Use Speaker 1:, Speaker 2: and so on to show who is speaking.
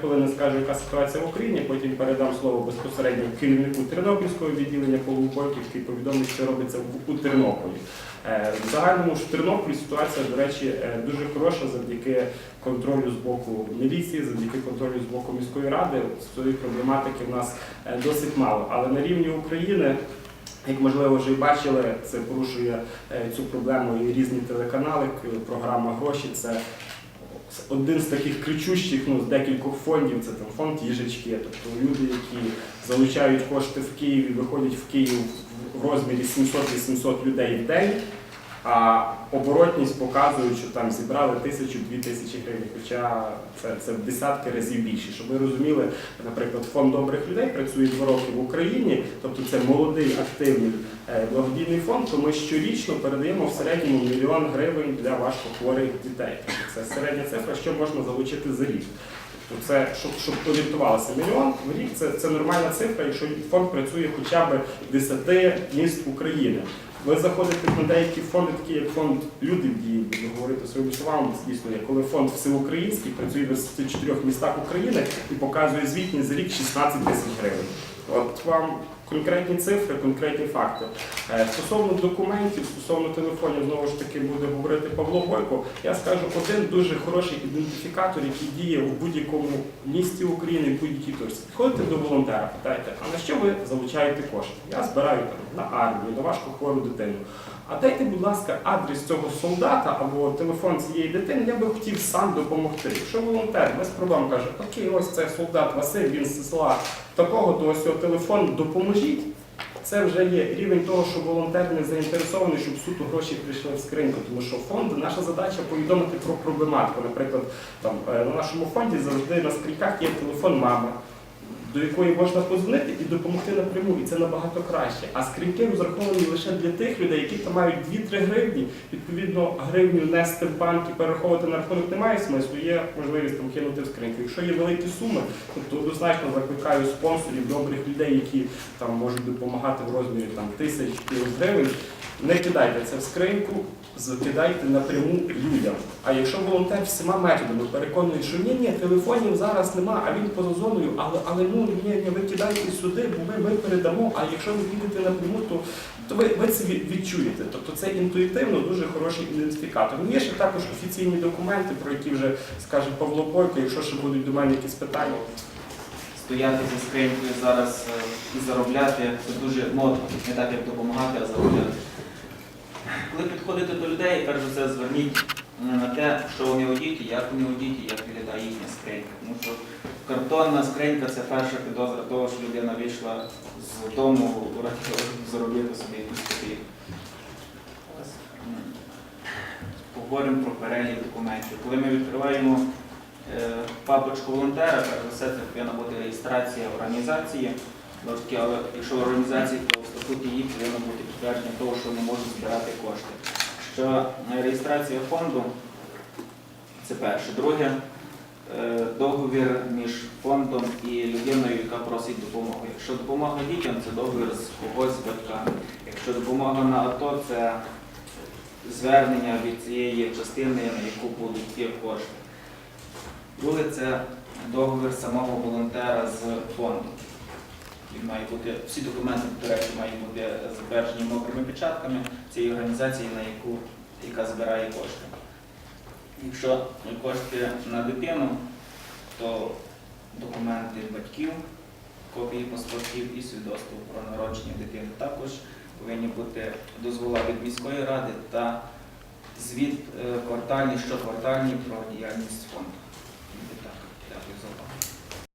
Speaker 1: хвилини скажу, яка ситуація в Україні, потім передам слово безпосередньо керівнику Тернопільського відділення Павлу Бойківський повідомить, що робиться у Тернополі. Е, В загальному ж в Тернополі ситуація, до речі, е, дуже хороша завдяки контролю з боку міліції, завдяки контролю з боку міської ради. Цієї проблематики в нас е, досить мало. Але на рівні України, як можливо вже і бачили, це порушує цю проблему і різні телеканали, програма Гроші. Це один з таких кричущих ну, з декількох фондів, це там фонд їжечки, тобто люди, які залучають кошти в Києві, виходять в Київ в розмірі 700-800 людей в день, а оборотність показують, що там зібрали тисячу-дві тисячі гривень, хоча це, це в десятки разів більше. Щоб ви розуміли, наприклад, фонд добрих людей працює два роки в Україні, тобто це молодий активний е, благодійний фонд, то ми щорічно передаємо в середньому мільйон гривень для важкохворих дітей. Тобто це середня цифра, що можна залучити за рік. Тобто це, щоб, щоб орієнтувалося, мільйон в рік це, це нормальна цифра, якщо фонд працює хоча б в 10 міст України. Ви заходите на деякі фонди, такі як фонд Люди в дії, буду говорити своїми словами, дійсно коли фонд всеукраїнський працює в 24 містах України і показує звітність за рік 16 тисяч гривень. От вам конкретні цифри, конкретні факти. Е, Стосовно документів, стосовно телефонів, знову ж таки буде говорити Павло Бойко. Я скажу один дуже хороший ідентифікатор, який діє у будь-якому місті України, в будь-якій точці. Підходите до волонтера, питаєте, а на що ви залучаєте кошти? Я збираю там на армію, на важку хвору дитину. А дайте, будь ласка, адрес цього солдата або телефон цієї дитини, я би хотів сам допомогти. Якщо волонтер без проблем каже, окей, ось це солдат Василь, він з села такого, то ось його телефон допоможіть. Це вже є рівень того, що волонтер не заінтересований, щоб суто гроші прийшли в скриньку. Тому що фонд, наша задача повідомити про проблематику. Наприклад, там е, на нашому фонді завжди на скриньках є телефон мами, до якої можна позвонити і допомогти напряму, і це набагато краще. А скриньки розраховані лише для тих людей, які там мають 2-3 гривні. Відповідно, гривню нести в банк і перераховувати на рахунок немає смислу. Є можливість там кинути в скриньку. Якщо є великі суми, тобто однозначно закликаю спонсорів, добрих людей, які там можуть допомагати в розмірі там тисяч гривень. Не кидайте це в скриньку, закидайте напряму людям. А якщо волонтер всіма методами переконує, що ні, ні, телефонів зараз нема, а він поза зоною, але, але ну ні, ні, ви кидайте сюди, бо ми, ми передамо. А якщо ви підете напряму, то, то ви, ви це відчуєте. Тобто це інтуїтивно дуже хороший ідентифікатор. Ну, є ще також офіційні документи, про які вже скаже Павло Бойко, якщо ще будуть до мене якісь питання.
Speaker 2: стояти зі скринькою зараз е, і заробляти це дуже модно, не так як допомагати, а заробляти. Коли підходите до людей, перш за все зверніть е, на те, що вони одіті, як вони одіті, як виглядає їхня скринька. Тому що картонна скринька це перша підозра того, що людина вийшла з дому заробити собі якусь копійку. Поговоримо про перелік документів. Коли ми відкриваємо е, папочку волонтера, перш за все це повинна бути реєстрація організації. Таки, але якщо організації, то в статуті її повинно бути підтвердження того, що вони можуть збирати кошти. Що е, реєстрація фонду це перше. Друге, е, договір між фондом і людиною, яка просить допомоги. Якщо допомога дітям, це договір з когось з батьками. Якщо допомога на АТО, це звернення від цієї частини, на яку будуть ті кошти. Друге це договір самого волонтера з фондом. Він має бути, всі документи, до речі, мають бути затверджені мокрими печатками цієї організації, на яку, яка збирає кошти. Якщо кошти на дитину, то документи батьків, копії паспортів і свідоцтво про народження дитини також повинні бути дозвола від міської ради та звіт е, квартальний, щоквартальний про діяльність фонду. Дякую за увагу.